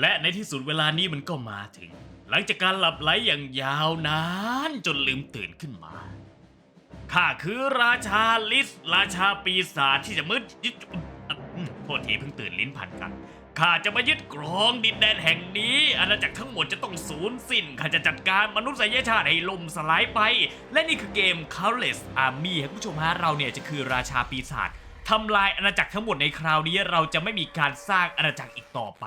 และในที่สุดเวลานี้มันก็มาถึง หลังจากการหลับไหลอย่างยาวนานจนลืมตื่นขึ้นมาข้าคือราชาลิสราชาปีศาจที่จะมืดยึดโทษทีเพิ่งตื่นลิ้นพันกันข้าจะมายึดครองดินแดนแห่งนี้ อาณาจักรทั้งหมดจะต้องสูญสิ้นข้าจะจัดการมนุษยชาติให้ล่มสลายไป และนี่คือเกม Countless Army ครับคุณผู้ชมฮะเราเนี่ยจะคือราชาปีศาจทำลายอาณาจักรทั้งหมดในคราวนี้เราจะไม่มีการสร้างอาณาจักรอีกต่อไป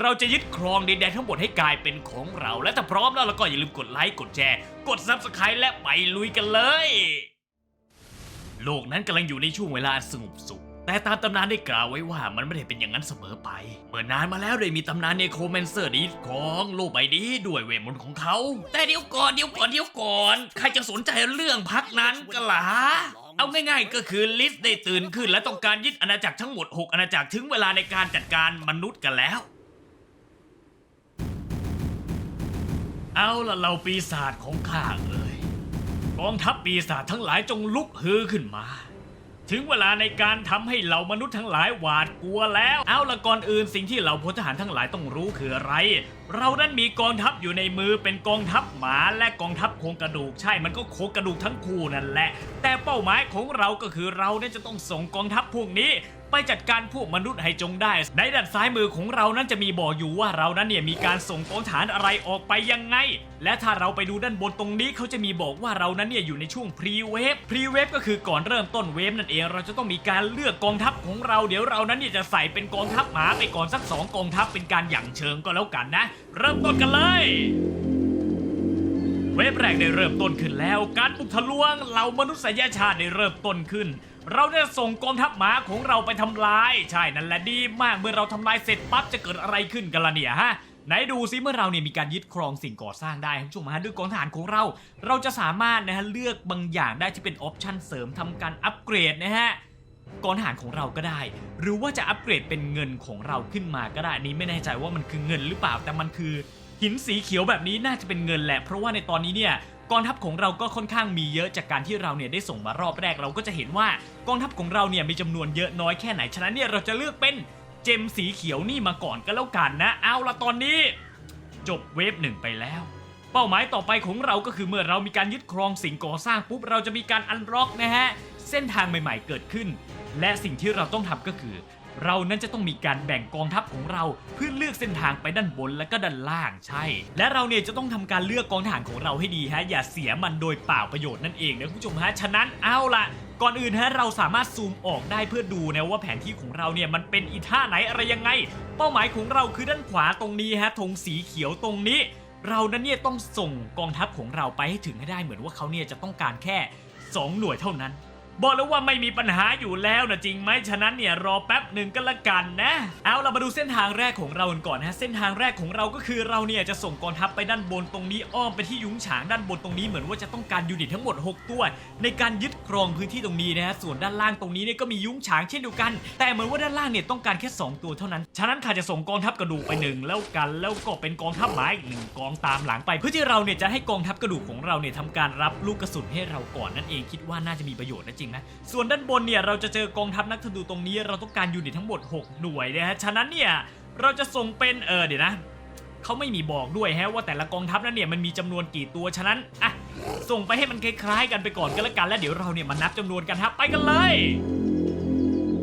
เราจะยึดครองดินแดนทั้งหมดให้กลายเป็นของเรา และถ้าพร้อมแล้วเราก็อย่าลืมกดไลค์กดแชร์ กด Subscribe และไปลุยกันเลย โลกนั้นกำลังอยู่ในช่วงเวลาสงบสุข แต่ตามตำนานได้กล่าวไว้ว่ามันไม่ได้เป็นอย่างนั้นเสมอไป เมื่อนานมาแล้วได้มีตำนานเนโครแมนเซอร์ดีของโลกใบนี้ด้วยเวทมนต์ของเขา แต่เดี๋ยวก่อนเดี๋ยวก่อนเดี๋ยวก่อน ใครจะสนใจเรื่องพักนั้นกันล่ะเอาง่ายๆก็คือลิสได้ตื่นขึ้นและต้องการยึดอาณาจักรทั้งหมด 6 อาณาจักรถึงเวลาในการจัดการมนุษย์กันแล้ว เอาละเราปีศาจของข้าเอ่ยกองทัพปีศาจทั้งหลายจงลุกฮือขึ้นมา ถึงเวลาในการทำให้เหล่ามนุษย์ทั้งหลายหวาดกลัวแล้ว เอาละก่อนอื่นสิ่งที่เหล่าพลทหารทั้งหลายต้องรู้คืออะไร เรานั้นมีกองทัพอยู่ในมือเป็นกองทัพหมาและกองทัพโครงกระดูกใช่มันก็โครงกระดูกทั้งคู่นั่นแหละ แต่เป้าหมายของเราก็คือเราเนี่ยจะต้องส่งกองทัพพวกนี้ ไปจัดการพวกมนุษย์ให้จงได้ ในด้านซ้ายมือของเรานั้นจะมีบอกอยู่ว่าเรานั้นเนี่ยมีการส่งกองฐานอะไรออกไปยังไง และถ้าเราไปดูด้านบนตรงนี้เขาจะมีบอกว่าเรานั้นเนี่ยอยู่ในช่วงพรีเวฟพรีเวฟก็คือก่อนเริ่มต้นเวฟนั่นเองเราจะต้องมีการเลือกกองทัพของเราเดี๋ยวเรานั้นเนี่ยจะใส่เป็นกองทัพหมาไปก่อนสักสองกองทัพเป็นการหยั่งเชิงก็แล้วกันนะ เริ่มต้นกันเลยเวฟแรกได้เริ่มต้นขึ้นแล้ว การบุกทะลวงเหล่ามนุษยชาติได้เริ่มต้นขึ้น เราได้ส่งกองทัพหมาของเราไปทำลาย ใช่นั่นแหละดีมากเมื่อเราทำลายเสร็จปั๊บจะเกิดอะไรขึ้นกันล่ะเนี่ยฮะไหนดูซิเมื่อเราเนี่ยมีการยึดครองสิ่งก่อสร้างได้คุณผู้ชมฮะด้วยกองทหารของเรา เราจะสามารถนะฮะเลือกบางอย่างได้ที่เป็นออปชันเสริมทำการอัปเกรดนะฮะกองทหารของเราก็ได้ หรือว่าจะอัปเกรดเป็นเงินของเราขึ้นมาก็ได้นนี้ไม่แน่ใจว่ามันคือเงินหรือเปล่าแต่มันคือหินสีเขียวแบบนี้น่าจะเป็นเงินแหละ เพราะว่าในตอนนี้เนี่ย กองทัพของเราก็ค่อนข้างมีเยอะจากการที่เราเนี่ยได้ส่งมารอบแรกเราก็จะเห็นว่ากองทัพของเราเนี่ยมีจำนวนเยอะน้อยแค่ไหนฉะนั้นเนี่ยเราจะเลือกเป็นเจมสีเขียวนี่มาก่อนก็แล้วกันนะ เอาละตอนนี้ จบเวฟหนึ่งไปแล้ว เป้าหมายต่อไปของเราก็คือเมื่อเรามีการยึดครองสิ่งก่อสร้างปุ๊บเราจะมีการอันล็อกนะฮะเส้นทางใหม่ ๆ เกิดขึ้น และสิ่งที่เราต้องทำก็คือ เรานั้นจะต้องมีการแบ่งกองทัพของเราเพื่อเลือกเส้นทางไปด้านบนและก็ด้านล่างใช่ และเราเนี่ยจะต้องทำการเลือกกองทหารของเราให้ดีฮะอย่าเสียมันโดยเปล่าประโยชน์นั่นเองนะคุณผู้ชมฮะฉะนั้นเอาละก่อนอื่นฮะเราสามารถซูมออกได้เพื่อดูนะว่าแผนที่ของเราเนี่ยมันเป็นอีท่าไหนอะไรยังไง เป้าหมายของเราคือด้านขวาตรงนี้ฮะธงสีเขียวตรงนี้ เรานั้นเนี่ยต้องส่งกองทัพของเราไปให้ถึงให้ได้เหมือนว่าเขาเนี่ยจะต้องการแค่ 2 หน่วยเท่านั้น บอกแล้วว่าไม่มีปัญหาอยู่แล้วนะจริงไหมฉะนั้นเนี่ยรอแป๊บหนึ่งก็แล้วกันนะ เอาเรามาดูเส้นทางแรกของเรากันก่อนนะเส้นทางแรกของเราก็คือเราเนี่ยจะส่งกองทัพไปด้านบนตรงนี้อ้อมไปที่ยุ้งฉางด้านบนตรงนี้เหมือนว่าจะต้องการยูนิตทั้งหมด 6 ตัว ในการยึดครองพื้นที่ตรงนี้นะฮะส่วนด้านล่างตรงนี้เนี่ยก็มียุ้งฉางเช่นเดียวกัน แต่เหมือนว่าด้านล่างเนี่ยต้องการแค่ 2 ตัวเท่านั้น ฉะนั้นข้าจะส่งกองทัพกระดูกไปหนึ่งแล้วกันแล้วก็เป็นกองทัพหมาอีกหนึ่งกองตามหลังไป เพื่อที่เราเนี่ยจะให้กองทัพกระดูกของเราเนี่ยทำการรับลูกกระสุนให้เราก่อนนั่นเองคิดว่าน่าจะมีประโยชน์นะจริงนะ ส่วนด้านบนเนี่ยเราจะเจอกองทัพนักธนูตรงนี้ เราต้องการยูนิตทั้งหมด 6 หน่วยนะฮะ ฉะนั้นเนี่ยเราจะส่งเป็นเออเดี๋ยวนะเขาไม่มีบอกด้วยฮะว่าแต่ละกองทัพนั้นเนี่ยมันมีจำนวนกี่ตัว ฉะนั้นอะส่งไปให้มันคล้ายๆ กันไปก่อนก็แล้วกันแล้วเดี๋ยวเราเนี่ยมานับจำนวนกันครับไปกันเลย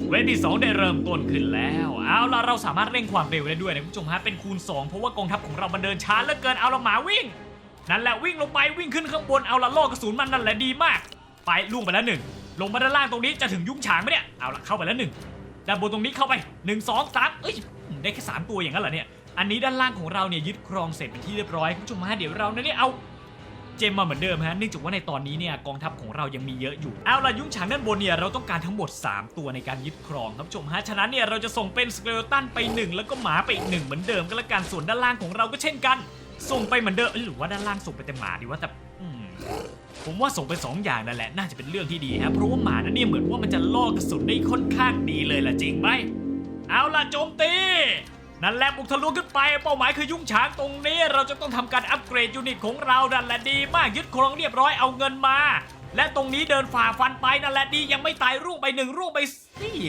เวฟที่ 2 ได้เริ่มต้นขึ้นแล้ว เอาล่ะเราสามารถเร่งความเร็วได้ด้วยนะคุณผู้ชมฮะเป็นคูณ 2 เพราะว่ากองทัพของเรามันเดินช้าเหลือเกินเอาละหมาวิ่ง นั่นแหละวิ่งลงไปวิ่งขึ้นข้างบนเอาละล่อกระสุนมันนั่นแหละดีมาก ไปล่วงไปแล้วหนึ่ง ลงมาด้านล่างตรงนี้จะถึงยุ้งฉางไหมเนี่ย เอาละเข้าไปแล้วหนึ่งด้านบนตรงนี้เข้าไปหนึ่งสองสามเอ้ยได้แค่สามตัวอย่างนั้นเหรอเนี่ย อันนี้ด้านล่างของเราเนี่ยยึดครองเสร็จเป็นที่เรียบร้อยคุณผู้ชมฮะเดี๋ยวเราเนี่ยเอาเจมมาเหมือนเดิมฮะเนื่องจากว่าในตอนนี้เนี่ยกองทัพของเรายังมีเยอะอยู่ เอาล่ะยุ้งฉางด้านบนเนี่ยเราต้องการทั้งหมด 3 ตัวในการยึดครองครับชมฮะฉะนั้นเนี่ยเราจะส่งเป็นสเกลตันไป 1 แล้วก็หมาไปอีกหนึ่งเหมือนเดิมก็แล้วกันส่วนด้านล่างของเราก็เช่นกัน ส่งไปเหมือนเดิมหรือว่าด้านล่างส่งไปแต่หมาดีว่าแต่อืม ผมว่าส่งไปสองอย่างนั่นแหละน่าจะเป็นเรื่องที่ดีฮะเพราะว่าหมานั้นเนี่ยเหมือนว่ามันจะล่อกระสุนได้ค่อนข้างดีเลยล่ะจริงไหมเอาล่ะโจมตีนั่นแหละบุกทะลุขึ้นไปเป้าหมายคือยุ้งฉางตรงนี้ เราจะต้องทำการอัปเกรดยูนิตของเรานั่นแหละดีมากยึดครองเรียบร้อยเอาเงินมา และตรงนี้เดินฝ่าฟันไปนั่นแหละดียังไม่ตายร่วงไปหนึ่งร่วงไปสี่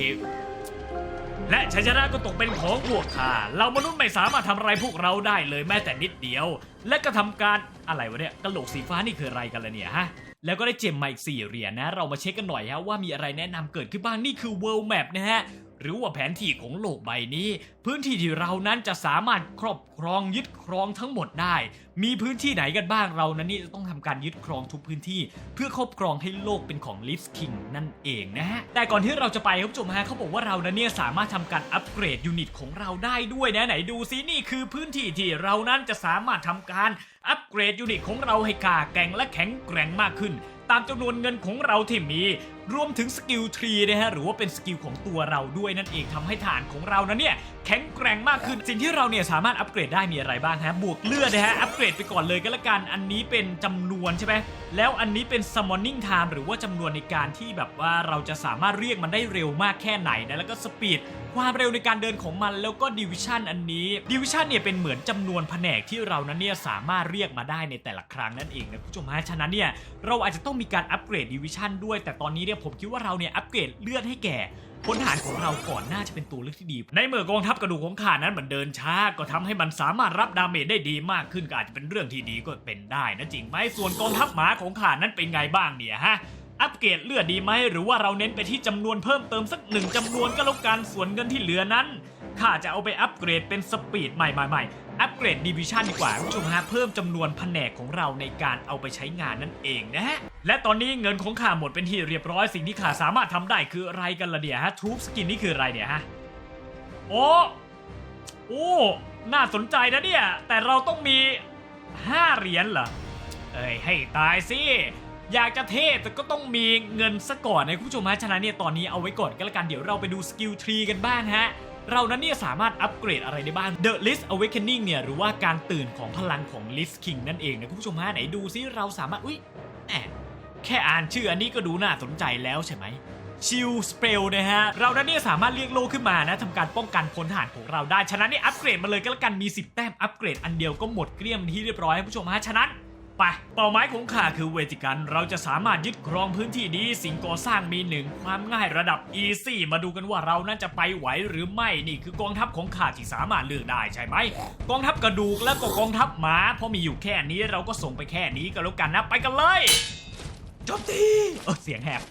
และชัยชนะก็ตกเป็นของพวกข้าเรามนุษย์ไม่สามารถทำอะไรพวกเราได้เลยแม้แต่นิดเดียว และก็ทำการอะไรวะเนี่ยกระโหลกสีฟ้านี่คืออะไรกันล่ะเนี่ยฮะแล้วก็ได้เจมมาอีก4เหรียญนะ เรามาเช็คกันหน่อยฮะว่ามีอะไรแนะนำเกิดขึ้นบ้างนี่คือ World Map นะฮะ หรือว่าแผนที่ของโลกใบนี้ พื้นที่ที่เรานั้นจะสามารถครอบครองยึดครองทั้งหมดได้ มีพื้นที่ไหนกันบ้างเรานั้นนี่จะต้องทำการยึดครองทุกพื้นที่ เพื่อครอบครองให้โลกเป็นของ l i f t King นั่นเองนะฮะแต่ก่อนที่เราจะไปครับผู้ชมฮะเขาบอกว่าเรานั้นเนี่ยสามารถทำการอัปเกรดยูนิตของเราได้ด้วยนะไหนดูซินี่คือพื้นที่ที่เรานั้นจะสามารถทำการอัปเกรดยูนิตของเราให้กล้าแกร่งและแข็งแกร่งมากขึ้น ตามจำนวนเงินของเราที่มีรวมถึงสกิลทรีนะฮะหรือว่าเป็นสกิลของตัวเราด้วยนั่นเองทำให้ฐานของเรานั้นเนี่ยแข็งแกร่งมากขึ้นสิ่งที่เราเนี่ยสามารถอัปเกรดได้มีอะไรบ้างฮะบวกเลือดนะฮะอัปเกรดไปก่อนเลยก็แล้วกันอันนี้เป็นจำนวนใช่ไหมแล้วอันนี้เป็น summoning time หรือว่าจำนวนในการที่แบบว่าเราจะสามารถเรียกมันได้เร็วมากแค่ไหนนะแล้วก็สปีดความเร็วในการเดินของมันแล้วก็ดิวิชันอันนี้ดิวิชันเนี่ยเป็นเหมือนจำนวนแผนกที่เรานั้นเนี่ยสามารถเรียกมาได้ในแต่ละครั้งนั่นเองนะคุณผู้ชมฮะฉะนั้นเนี่ยเราอาจจะต้องมีการอัปเกรดดิวิชันด้วยแต่ตอนนี้เนี่ยผมคิดว่าเราเนี่ยอัปเกรดเลือดให้แก่พลทหารของเราก่อนน่าจะเป็นตัวเลือกที่ดี ในเมื่อกองทัพกระดูกของข้านั้นมันเดินช้า ก็ทำให้มันสามารถรับดาเมจได้ดีมากขึ้นก็อาจจะเป็นเรื่องที่ดีก็เป็นได้นะจริงไหมส่วนกองทัพหมาของข้านั้นเป็นไงบ้างเนี่ยฮะอัปเกรดเลือดดีไหมหรือว่าเราเน้นไปที่จำนวนเพิ่มเติมสักหนึ่งจำนวนก็แล้วกันส่วนเงินที่เหลือนั้นข้าจะเอาไปอัปเกรดเป็นสปีดใหม่ใหม่ๆ อัปเกรดดิวิชันดีกว่าคุณผู้ชมฮะเพิ่มจำนวนแผนกของเราในการเอาไปใช้งานนั่นเองนะฮะ และตอนนี้เงินของข้าหมดเป็นที่เรียบร้อยสิ่งที่ข้าสามารถทำได้คืออะไรกันล่ะเนี่ยฮะทูบสกินนี่คืออะไรเนี่ยฮะ โอ้โอ้น่าสนใจนะเนี่ย แต่เราต้องมี 5 เหรียญเหรอ เอ้ย ให้ตายสิอยากจะเทพแต่ก็ต้องมีเงินซะก่อนนะคุณผู้ชมฮะฉะนั้นเนี่ยตอนนี้เอาไว้ก่อนก็แล้วกันเดี๋ยวเราไปดูสกิลทรีกันบ้างฮะ เรานั้นเนี่ยสามารถอัปเกรดอะไรได้บ้าง The List Awakening เนี่ยหรือว่าการตื่นของพลังของ List King นั่นเองนะคุณผู้ชมฮะไหนดูซิเราสามารถอุ๊ยแหมแค่อ่านชื่ออันนี้ก็ดูน่าสนใจแล้วใช่ไหมชิลสเปลนะฮะ เรานั้นเนี่ยสามารถเรียกโลขึ้นมานะทำการป้องกันพลทหารของเราได้ ฉะนั้นนี่อัปเกรดมาเลยก็แล้วกันมี 10 แต้มอัปเกรดอันเดียวก็หมดเกลี้ยงที่เรียบร้อยคุณผู้ชมฮะฉะนั้น ไป เป้าหมายของข้าคือเวติกัน เราจะสามารถยึดครองพื้นที่นี้ สิ่งก่อสร้างมีหนึ่งความง่ายระดับ easy มาดูกันว่าเรานั้นจะไปไหวหรือไม่นี่คือกองทัพของข้าที่สามารถเลือกได้ใช่ไหม กองทัพกระดูกแล้วก็กองทัพหมาเพราะมีอยู่แค่นี้เราก็ส่งไปแค่นี้ก็แล้วกันนะไปกันเลยจบทีเออเสียงแหบ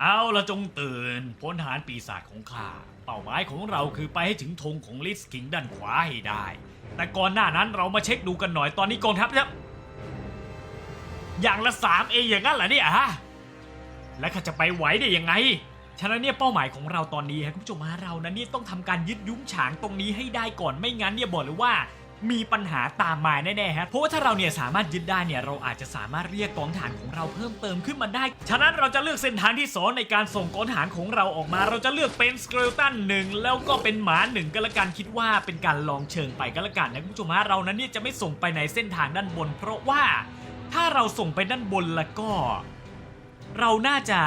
เอาละจงตื่นพลทหารปีศาจของข้า เป้าหมายของเราคือไปให้ถึงธงของลิสกิงด้านขวาให้ได้ แต่ก่อนหน้านั้นเรามาเช็คดูกันหน่อยตอนนี้กองทัพเนี่ยอย่างละสามเองอย่างนั้นเหรอเนี่ยฮะและข้าจะไปไหวได้ยังไง ฉะนั้นเนี่ยเป้าหมายของเราตอนนี้ครับคุณผู้ชมฮะเรานั้นเนี่ยต้องทำการยึดยุ้งฉางตรงนี้ให้ได้ก่อนไม่งั้นเนี่ยบอกเลยว่า มีปัญหาตามมาแน่ๆฮะเพราะว่าถ้าเราเนี่ยสามารถยึดได้เนี่ยเราอาจจะสามารถเรียกกองฐานของเราเพิ่มเติมขึ้นมาได้ ฉะนั้นเราจะเลือกเส้นทางที่สองในการส่งกองฐานของเราออกมา เราจะเลือกเป็นสเกลตันหนึ่งแล้วก็เป็นหมาหนึ่งก็แล้วกันคิดว่าเป็นการลองเชิงไปก็แล้วกันนะคุณผู้ชมฮะเรานั้นเนี่ยจะไม่ส่งไปในเส้นทางด้านบน เพราะว่าถ้าเราส่งไปด้านบนแล้วก็ เราน่าจะ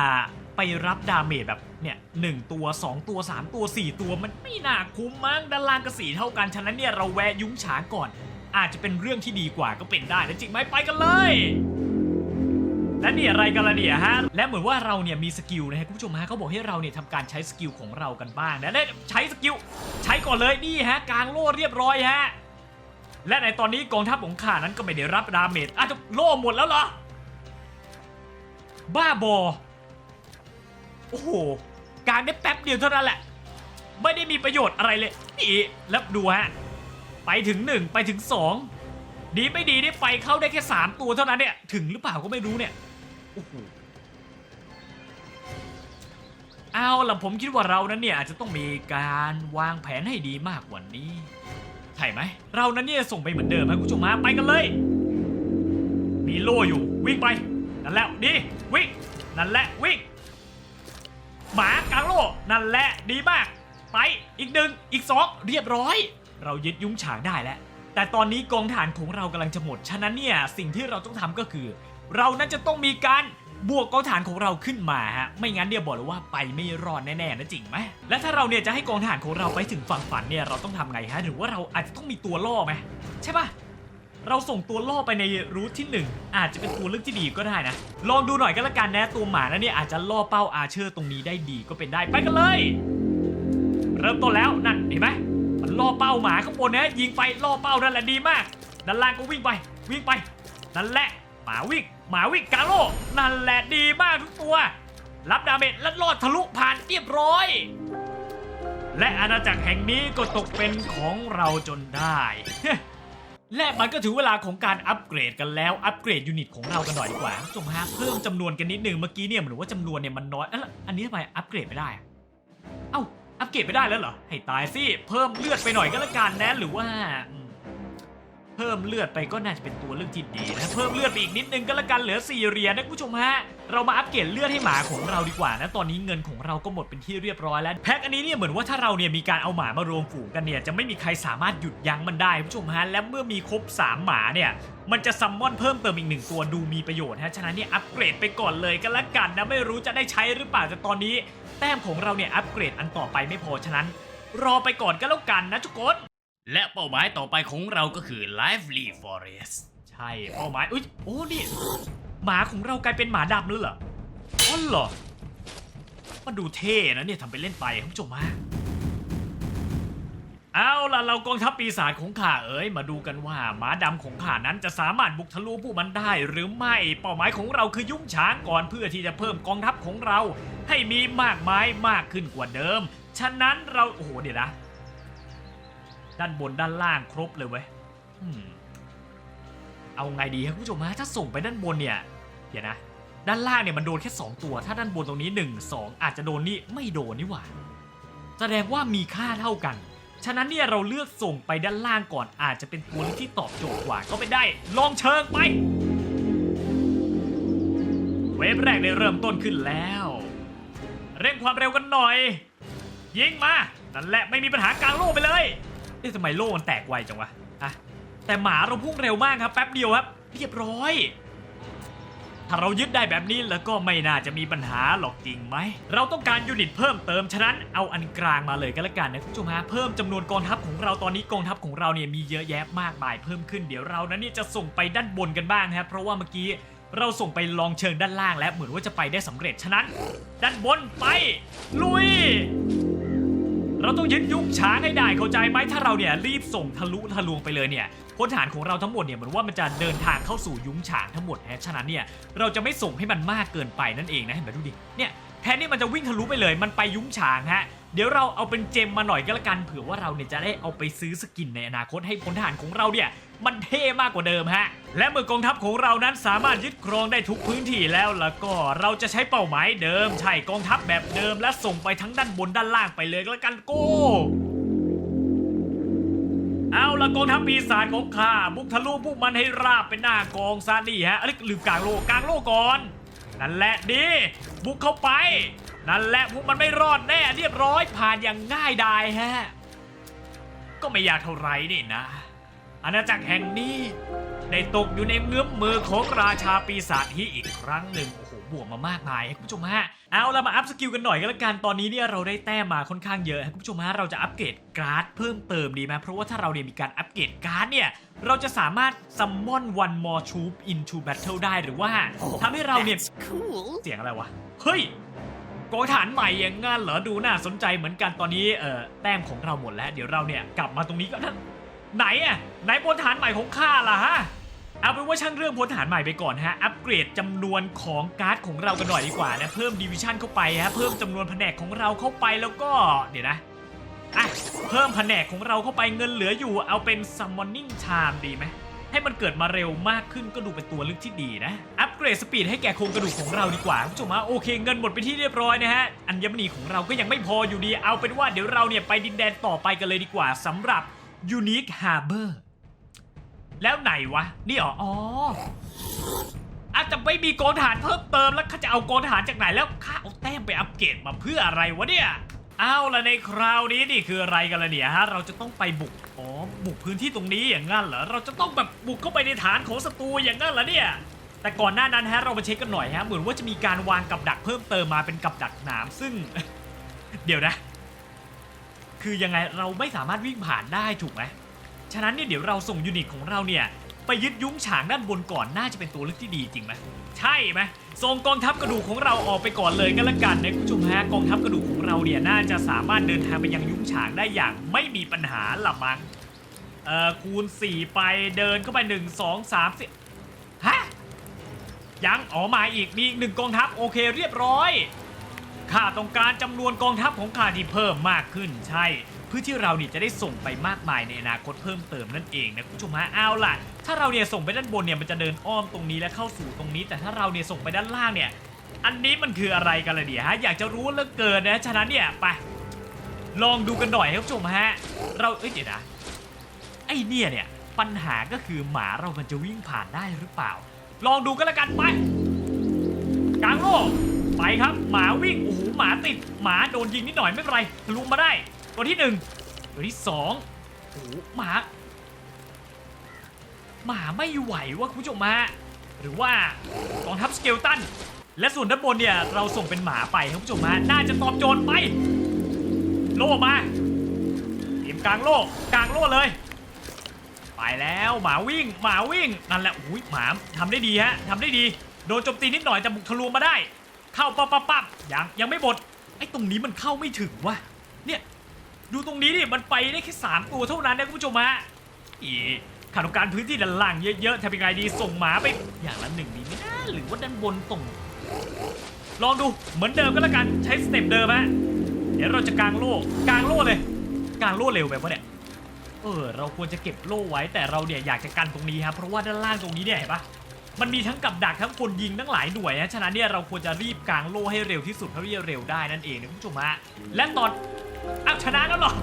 ไปรับดาเมจแบบเนี่ยหนึ่งตัว 2 ตัว 3 ตัว 4 ตัวมันไม่น่าคุ้มมั้งด้านล่างก็สีเท่ากัน ฉะนั้นเนี่ยเราแวะยุ้งฉางก่อน อาจจะเป็นเรื่องที่ดีกว่าก็เป็นได้นะจริงไหมไปกันเลยและนี่อะไรกันล่ะเนี่ยฮะ และเหมือนว่าเราเนี่ยมีสกิลนะฮะคุณผู้ชมฮะเขาบอกให้เราเนี่ยทำการใช้สกิลของเรากันบ้างนะได้ใช้สกิลใช้ก่อนเลยนี่ฮะกลางโล่เรียบร้อยฮะ และในตอนนี้กองทัพของข้านั้นก็ไม่ได้รับดาเมจอาจจะโล่หมดแล้วเหรอ บ้าบอ โอ้โหกางได้แป๊บเดียวเท่านั้นแหละ ไม่ได้มีประโยชน์อะไรเลยนี่แล้วดูฮะ ไปถึง 1 ไปถึง 2 ดีไม่ดีได้ไฟเข้าได้แค่ 3 ตัวเท่านั้นเนี่ย ถึงหรือเปล่าก็ไม่รู้เนี่ยโอ้โหเอาล่ะผมคิดว่าเรานั้นเนี่ยอาจจะต้องมีการวางแผนให้ดีมากกว่านี้ใช่ไหม เรานั้นเนี่ยส่งไปเหมือนเดิมนะคุณผู้ชมมาไปกันเลย มีโล่อยู่วิ่งไป นั่นแหละดีวิ่งนั่นแหละวิ่ง หมากางโลนั่นแหละดีมาก ไปอีกหนึ่งอีกสองเรียบร้อย เรายึดยุ้งฉางได้แล้ว แต่ตอนนี้กองฐานของเรากำลังจะหมด ฉะนั้นเนี่ยสิ่งที่เราต้องทำก็คือ เรานั้นจะต้องมีการบวกกองฐานของเราขึ้นมาฮะ ไม่งั้นเดี๋ยวบอกเลยว่าไปไม่รอดแน่ๆนะจริงไหม และถ้าเราเนี่ยจะให้กองฐานของเราไปถึงฝั่งฝันเนี่ยเราต้องทำไงฮะ หรือว่าเราอาจจะต้องมีตัวล่อไหมใช่ปะ เราส่งตัวล่อไปในรูทที่หนึ่งอาจจะเป็นตัวเลือกที่ดีก็ได้นะ ลองดูหน่อยก็แล้วกันนะตัวหมานั้นเนี่ยอาจจะล่อเป้าอาเชอร์ตรงนี้ได้ดีก็เป็นได้ไปกันเลย เริ่มต้นแล้วนั่นเห็นไหมมันล่อเป้าหมาข้างบนนะยิงไปล่อเป้านั่นแหละดีมากด้านล่างก็วิ่งไป วิ่งไปนั่นแหละหมาวิ่งหมาวิ่งกาโลนั่นแหละดีมากทุกตัว รับดาเมจและลอดทะลุผ่านเรียบร้อยและอาณาจักรแห่งนี้ก็ตกเป็นของเราจนได้ และมันก็ถึงเวลาของการอัปเกรดกันแล้วอัปเกรดยูนิตของเรากันหน่อยดีกว่าส่งฮะเพิ่มจำนวนกันนิดนึงเมื่อกี้เนี่ยเหมือนว่าจำนวนเนี่ยมันน้อยอันนี้ทำไมอัปเกรดไม่ได้อะเอ้าอัปเกรดไม่ได้แล้วเหรอให้ตายสิเพิ่มเลือดไปหน่อยก็แล้วกันนะหรือว่า เพิ่มเลือดไปก็น่าจะเป็นตัวเลือกที่ดีนะเพิ่มเลือดไปอีกนิดนึงก็แล้วกันเหลือ4เหรียญนะคุณผู้ชมฮะเรามาอัปเกรดเลือดให้หมาของเราดีกว่านะตอนนี้เงินของเราก็หมดเป็นที่เรียบร้อยแล้วแพ็คอันนี้เนี่ยเหมือนว่าถ้าเราเนี่ยมีการเอาหมามารวมฝูงกันเนี่ยจะไม่มีใครสามารถหยุดยั้งมันได้คุณผู้ชมฮะและเมื่อมีครบสามหมาเนี่ยมันจะซัมมอนเพิ่มเติมอีกหนึ่งตัวดูมีประโยชน์ฮะฉะนั้นเนี่ยอัปเกรดไปก่อนเลยก็แล้วกันนะไม่รู้จะได้ใช้หรือเปล่าแต่ตอนนี้ แต้มของเราเนี่ยอัปเกรดอันต่อไปไม่พอฉะนั้น รอไปก่อนก็แล้วกันนะทุกคน และเป้าหมายต่อไปของเราก็คือ Lively Forest ใช่เป้าหมายอุ้ยโอ้นี่หมาของเรากลายเป็นหมาดำแล้วเหรออ๋อเหรอมันดูเท่นะเนี่ยทำไปเล่นไปคุณผู้ชมฮะเอาล่ะเรากองทัพปีศาจของข้าเอ๋ยมาดูกันว่าหมาดำของข้านั้นจะสามารถบุกทะลุผู้มันได้หรือไม่เป้าหมายของเราคือยุ่งช้างก่อนเพื่อที่จะเพิ่มกองทัพของเรา ให้มีมากมายมากขึ้นกว่าเดิม ฉะนั้นเราโอ้โหเดี๋ยวนะ ด้านบนด้านล่างครบเลยเว้ยเอาไงดีครับคุณผู้ชมฮะถ้าส่งไปด้านบนเนี่ย เดี๋ยวนะ ด้านล่างเนี่ยมันโดนแค่ 2 ตัว ถ้าด้านบนตรงนี้ 1 2 อาจจะโดนนี่ไม่โดนนี่หว่า แสดงว่ามีค่าเท่ากัน ฉะนั้นเนี่ยเราเลือกส่งไปด้านล่างก่อน อาจจะเป็นตัวที่ตอบโจทย์กว่า ก็เป็นได้ ลองเชิงไป เวฟแรกได้เริ่มต้นขึ้นแล้ว เร่งความเร็วกันหน่อย ยิงมา นั่นแหละไม่มีปัญหากลางโล่ไปเลย เอ๊ะทำไมโล่มันแตกไวจังวะอะแต่หมาเราพุ่งเร็วมากครับแป๊บเดียวครับ เรียบร้อย ถ้าเรายึดได้แบบนี้แล้วก็ไม่น่าจะมีปัญหาหรอกจริงไหม เราต้องการยูนิตเพิ่มเติม ฉะนั้นเอาอันกลางมาเลยก็แล้วกันนะคุณผู้ชมฮะเพิ่มจำนวนกองทัพของเราตอนนี้กองทัพของเราเนี่ยมีเยอะแยะมากมายเพิ่มขึ้นเดี๋ยวเรานั้นนี่จะส่งไปด้านบนกันบ้างนะครับเพราะว่าเมื่อกี้เราส่งไปลองเชิงด้านล่างแล้วเหมือนว่าจะไปได้สำเร็จฉะนั้น ด้านบนไป ลุย เราต้องยึดยุคช้างให้ได้เข้าใจไหมถ้าเราเนี่ยรีบส่งทะลุทะลวงไปเลยเนี่ยพลฐานของเราทั้งหมดเนี่ยเหมือนว่ามันจะเดินทางเข้าสู่ยุ้งฉางทั้งหมดฮะฉะนั้นเนี่ยเราจะไม่ส่งให้มันมากเกินไปนั่นเองนะเห็นไหมดูดิเนี่ยแทนที่มันจะวิ่งทะลุไปเลย มันไปยุ้งฉางฮะ เดี๋ยวเราเอาเป็นเจมมาหน่อยก็แล้วกันเผื่อว่าเราเนี่ยจะได้เอาไปซื้อสกินในอนาคตให้พลทหารของเราเนี่ยมันเท่มากกว่าเดิมฮะ และเมื่อกองทัพของเรานั้นสามารถยึดครองได้ทุกพื้นที่แล้วแล้วก็เราจะใช้เป้าหมายเดิม ใช่กองทัพแบบเดิมและส่งไปทั้งด้านบนด้านล่างไปเลยก็แล้วกันโก้เอาละกองทัพปีศาจของข้าบุกทะลุพวกมันให้ราบเป็นหน้ากองซะนี่ฮะอันนี้ลืมกลางโลกกลางโลกก่อนนั่นแหละดีบุกเข้าไป นั่นแหละพวกมันไม่รอดแน่เรียบร้อยผ่านอย่างง่ายดายฮะ ก็ไม่ยากเท่าไหรนี่นะ อาณาจักรแห่งนี้ ได้ตกอยู่ในเงื้อมมือของราชาปีศาจที่อีกครั้งหนึ่งโอ้โหบวกมามากมายคุณผู้ชมฮะเอาละมาอัพสกิลกันหน่อยก็แล้วกันตอนนี้เนี่ยเราได้แต้มมาค่อนข้างเยอะคุณผู้ชมฮะเราจะอัปเกรดการ์ดเพิ่มเติมดีไหมเพราะว่าถ้าเราเนี่ยมีการอัปเกรดการ์ดเนี่ยเราจะสามารถ summon one more troop into battle ได้หรือว่าทำให้เราเนี่ย That's cool. เสียงอะไรวะเฮ้ย กองฐานใหม่อย่างงั้นเหรอดูน่าสนใจเหมือนกันตอนนี้เอ่อแต้มของเราหมดแล้ว เดี๋ยวเราเนี่ยกลับมาตรงนี้ก็นะไหนอะไหนพลฐานใหม่ของข้าล่ะฮะเอาเป็นว่าช่างเรื่องพลฐานใหม่ไปก่อนฮะ อัปเกรดจำนวนของการ์ดของเรากันหน่อยดีกว่านะ เพิ่มดิวิชั่นเข้าไปฮะ เพิ่มจำนวนแผนกของเราเข้าไปแล้วก็ เดี๋ยวนะอะเพิ่มแผนกของเราเข้าไปเงินเหลืออยู่ เอาเป็น summoning time ดีไหม ให้มันเกิดมาเร็วมากขึ้นก็ดูเป็นตัวเลือกที่ดีนะ อัปเกรดสปีดให้แก่โครงกระดูกของเราดีกว่าคุณผู้ชมฮะโอเคเงินหมดไปที่เรียบร้อยนะฮะอัญมณีของเราก็ยังไม่พออยู่ดีเอาเป็นว่าเดี๋ยวเราเนี่ยไปดินแดนต่อไปกันเลยดีกว่าสำหรับ Unique Harbor แล้วไหนวะ นี่เหรออ๋ออาจจะไม่มีกองทหารเพิ่มเติมแล้วข้าจะเอากองทหารจากไหนแล้วข้าเอาแต้มไปอัปเกรดมาเพื่ออะไรวะเนี่ย เอาละในคราวนี้นี่คืออะไรกันล่ะเนี่ยฮะเราจะต้องไปบุกอ๋อบุกพื้นที่ตรงนี้อย่างงั้นเหรอเราจะต้องแบบบุกเข้าไปในฐานของศัตรูอย่างงั้นเหรอเนี่ยแต่ก่อนหน้านั้นฮะเรามาเช็คกันหน่อยฮะเหมือนว่าจะมีการวางกับดักเพิ่มเติมมาเป็นกับดักหนามซึ่ง เดี๋ยวนะ คือยังไงเราไม่สามารถวิ่งผ่านได้ถูกไหมฉะนั้นเนี่ยเดี๋ยวเราส่งยูนิตของเราเนี่ยไปยึดยุ้งฉางด้านบนก่อนน่าจะเป็นตัวเลือกที่ดีจริงไหม ใช่ไหมส่งกองทัพกระดูกของเราออกไปก่อนเลยก็แล้วกันนะคุณผู้ชมฮะกองทัพกระดูกของเราเนี่ยน่าจะสามารถเดินทางไปยังยุ้งฉางได้อย่างไม่มีปัญหาละมั้งเอ่อคูณ 4 ไปเดินเข้าไป 1 2 3 4ฮะยังอ๋อมาอีกมีอีกหนึ่งกองทัพโอเคเรียบร้อยข้าต้องการจำนวนกองทัพของข้าที่เพิ่มมากขึ้นใช่ เพื่อที่เราเนี่ยจะได้ส่งไปมากมายในอนาคตเพิ่มเติมนั่นเองนะคุณผู้ชมฮะเอาล่ะ ถ้าเราเนี่ยส่งไปด้านบนเนี่ยมันจะเดินอ้อมตรงนี้และเข้าสู่ตรงนี้ แต่ถ้าเราเนี่ยส่งไปด้านล่างเนี่ย อันนี้มันคืออะไรกันล่ะเนี่ยฮะอยากจะรู้เหลือเกินนะฉะนั้นเนี่ยไปลองดูกันหน่อยครับคุณผู้ชมฮะเราเอ้ยเดี๋ยวนะไอเนี่ยเนี่ยปัญหาก็คือหมาเรามันจะวิ่งผ่านได้หรือเปล่า ลองดูกันละกันไปกลางโลกไปครับ หมาวิ่งโอ้โหหมาติดหมาโดนยิงนิดหน่อยไม่เป็นไรทะลุมาได้ ตัวที่หนึ่งตัวที่สองโอ้หมาหมาไม่ไหววะคุณผู้ชมฮะหรือว่ากองทัพสเกลตัน และส่วนด้านบนเนี่ย เราส่งเป็นหมาไปครับคุณผู้ชมฮะน่าจะตอบโจทย์ไป โล่มาเตรียมกลางโล่กลางโล่เลย ไปแล้วหมาวิ่งหมาวิ่งนั่นแหละอุ้ยหมาทำได้ดีฮะทำได้ดี โดนโจมตีนิดหน่อยแต่บุกทะลวงมาได้ เข้าปั๊บปั๊บปั๊บยังยังไม่หมดไอ้ตรงนี้มันเข้าไม่ถึงวะเนี่ย ดูตรงนี้ดิมันไปได้แค่สามตัวเท่านั้นนะคุณผู้ชมฮะอีขาดต้องการพื้นที่ด้านล่างเยอะๆทำยังไงดีส่งหมาไปอย่างละหนึ่งดีไหมนะหรือว่าด้านบนส่งลองดูเหมือนเดิมก็แล้วกันใช้สเต็ปเดิมฮะเดี๋ยวเราจะกางโล่กางโล่เลยกางโล่เร็วแบบว่าเนี่ยเออเราควรจะเก็บโล่ไว้แต่เราเนี่ยอยากจะกันตรงนี้ครับเพราะว่าด้านล่างตรงนี้เนี่ยเห็นปะมันมีทั้งกับดักทั้งคนยิงทั้งหลายหน่วยนะฉะนั้นเนี่ยเราควรจะรีบกางโล่ให้เร็วที่สุดเท่าที่จะเร็วได้นั่นเองนะคุณผู้ชมฮะและตอน อ้าวชนะแล้วเหรอ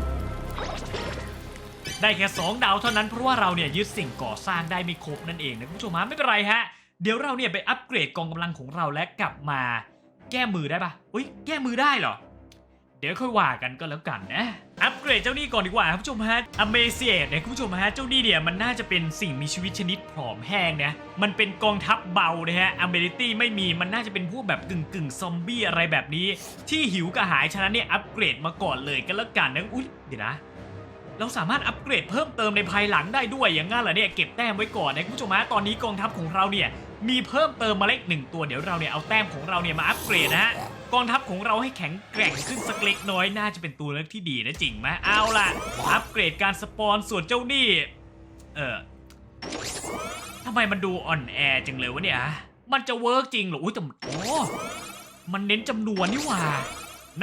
ได้แค่ 2 ดาวเท่านั้นเพราะว่าเราเนี่ยยึดสิ่งก่อสร้างได้ไม่ครบนั่นเองนะคุณผู้ชมฮะไม่เป็นไรฮะ เดี๋ยวเราเนี่ยไปอัปเกรดกองกำลังของเราและกลับมา แก้มือได้ปะอุ้ยแก้มือได้เหรอ เดี๋ยวค่อยว่ากันก็แล้วกันนะ อัปเกรดเจ้านี่ก่อนดีกว่าครับผู้ชมฮะอเมเซียเนี่ยคุณผู้ชมฮะเจ้านี่เนี่ยมันน่าจะเป็นสิ่งมีชีวิตชนิดผอมแห้งนะ มันเป็นกองทัพเบานะฮะอเมริตี้ไม่มีมันน่าจะเป็นพวกแบบกึ่งกึ่งซอมบี้อะไรแบบนี้ ที่หิวกระหายฉะนั้นเนี่ยอัปเกรดมาก่อนเลยก็แล้วกันนะอุ้ยเดี๋ยวนะเราสามารถอัปเกรดเพิ่มเติมในภายหลังได้ด้วยอย่างงั้นเหรอเนี่ยเก็บแต้มไว้ก่อนนะคุณผู้ชมฮะตอนนี้กองทัพของเราเนี่ยมีเพิ่มเติมมาเล็กหนึ่งตัวเดี๋ยวเราเนี่ยเอาแต้มของเราเนี่ยมาอัปเกรดนะฮะ กองทัพของเราให้แข็งแกร่งขึ้นสักเล็กน้อยน่าจะเป็นตัวเลือกที่ดีนะจริงไหมเอาล่ะ อัปเกรดการสปอนส่วนเจ้านี่เออทำไมมันดูอ่อนแอจังเลยวะเนี่ยมันจะเวิร์กจริงเหรออุ้ยแต่โอ้มันเน้นจำนวนนี่หว่า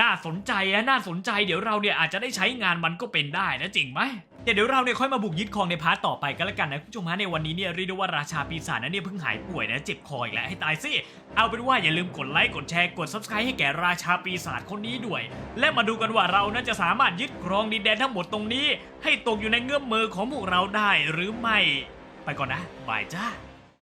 น่าสนใจนะน่าสนใจเดี๋ยวเราเนี่ยอาจจะได้ใช้งานมันก็เป็นได้นะจริงไหม แต่เดี๋ยวเราเนี่ยค่อยมาบุกยึดครองในพาร์ตต่อไปกันแล้วกันนะคุณผู้ชมฮะในวันนี้เนี่ยเรียกได้ว่าราชาปีศาจนั้นเนี่ยเพิ่งหายป่วยนะเจ็บคออีกแล้วให้ตายสิเอาเป็นว่าอย่าลืมกดไลค์กดแชร์กด subscribe ให้แก่ราชาปีศาจคนนี้ด้วย และมาดูกันว่าเราน่าจะสามารถยึดครองดินแดนทั้งหมดตรงนี้ ให้ตกอยู่ในเงื้อมมือของพวกเราได้หรือไม่ ไปก่อนนะบายจ้า